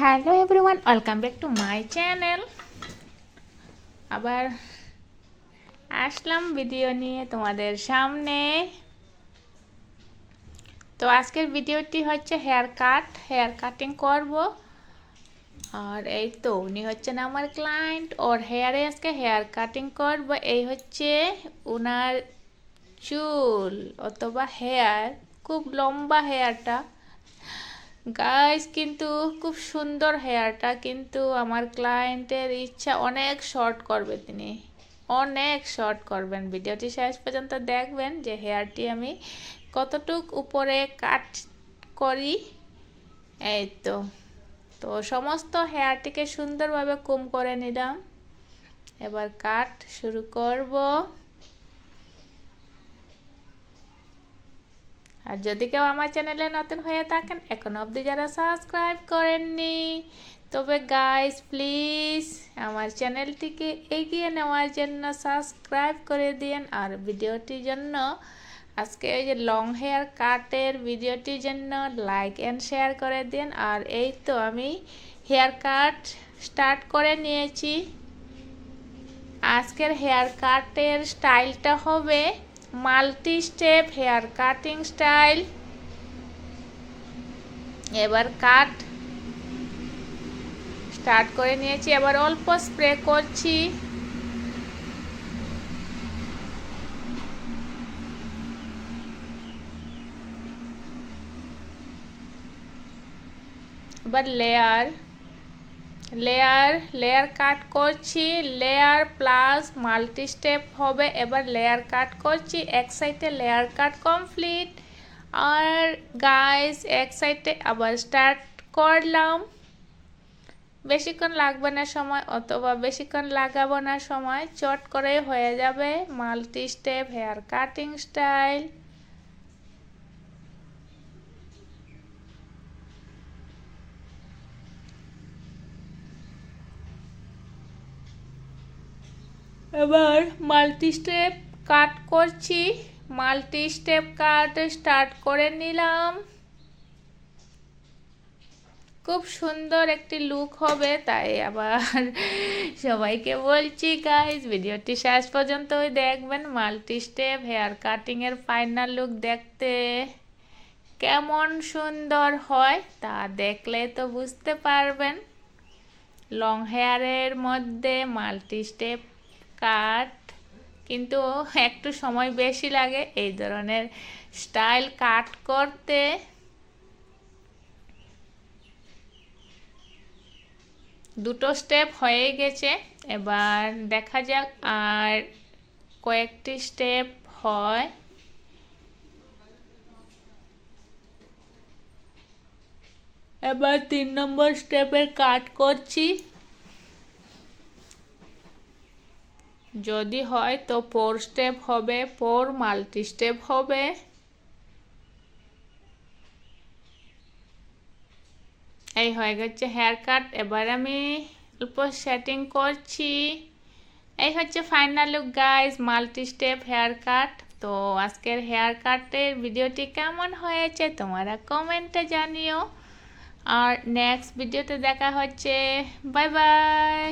Hello everyone welcome back to my channel আবার আসলাম video নিয়ে তোমাদের সামনে। তো আজকের ভিডিওটি হচ্ছে হেয়ার কাট হেয়ার কাটিং করব। আর এই তো, উনি হচ্ছেন আমার ক্লায়েন্ট ওর হেয়ারে আজকে হেয়ার কাটিং করব। এই হচ্ছে ওনার চুল, অথবা হেয়ার খুব লম্বা হেয়ারটা গাইস কিন্তু খুব সুন্দর হেয়ারটা কিন্তু আমার ক্লায়েন্টের ইচ্ছা অনেক শর্ট করবে তিনি। অনেক শর্ট করবেন। ভিডিওটি শেষ পর্যন্ত দেখবেন যে হেয়ারটি আমি কতটুক উপরে কাট করি। এই তো। তো সমস্ত হেয়ারটিকে সুন্দরভাবে কুম করে নিলাম। এবার কাট শুরু করব। আর যদি কেউ আমার চ্যানেলে নতুন হয়ে থাকেন, এখন অবধি যারা সাবস্ক্রাইব করেননি, তবে গাইস প্লিজ আমার চ্যানেলটিকে এগিয়ে নেওয়ার জন্য সাবস্ক্রাইব করে দিন আর ভিডিওটির জন্য, আজকে এই যে লং হেয়ার কাটের ভিডিওটির জন্য লাইক অ্যান্ড শেয়ার করে দিন। আর এই তো আমি হেয়ার কাট স্টার্ট করে নিয়েছি। আজকের হেয়ার কাটের স্টাইলটা হবে multi step hair cutting style. এবার কাট। স্টার্ট করে নিয়েছি, এবার অল্প স্প্রে করছি। এবার লেয়ার লেয়ার লেয়ার কাট করছি লেয়ার প্লাস মাল্টি স্টেপ হবে, এবার লেয়ার কাট করছি, এক সাইডে লেয়ার কাট কমপ্লিট আর গাইস এক সাইডে আবার স্টার্ট করলাম। বেশিক্ষণ লাগবে না সময়, অথবা বেশিক্ষণ লাগাবো না সময়, চট করে হয়ে যাবে multi step hair cutting style এবার মাল্টি স্টেপ কাট করছি। মাল্টি স্টেপ কাট স্টার্ট করে নিলাম। খুব সুন্দর একটি লুক হবে, তাই আবার সবাইকে বলছি গাইজ ভিডিওটি শেষ পর্যন্তই দেখবেন। মাল্টি স্টেপ হেয়ার কাটিংয়ের ফাইনাল লুক দেখতে কেমন সুন্দর হয় তা দেখলে তো বুঝতে পারবেন। লং হেয়ারের মধ্যে মাল্টি স্টেপ কাট কিন্তু একটু সময় বেশি লাগে এই ধরনের স্টাইল কাট করতে। দুটো স্টেপ হয়ে গেছে, এবার দেখা যাক আর কয়েকটি স্টেপ হয়। এবার তিন নম্বর স্টেপের কাট করছি। যদি হয় তো ফোর স্টেপ হবে ফোর মাল্টি স্টেপ হবে। এই হয়ে গেছে হেয়ার কাট এবার আমি অল্প সেটিং করছি। এই হচ্ছে final look guys multi step hair cut তো আজকের হেয়ার কাটের ভিডিওটি কেমন হয়েছে তোমরা কমেন্টে জানিও। আর নেক্সট ভিডিওতে দেখা হচ্ছে। Bye bye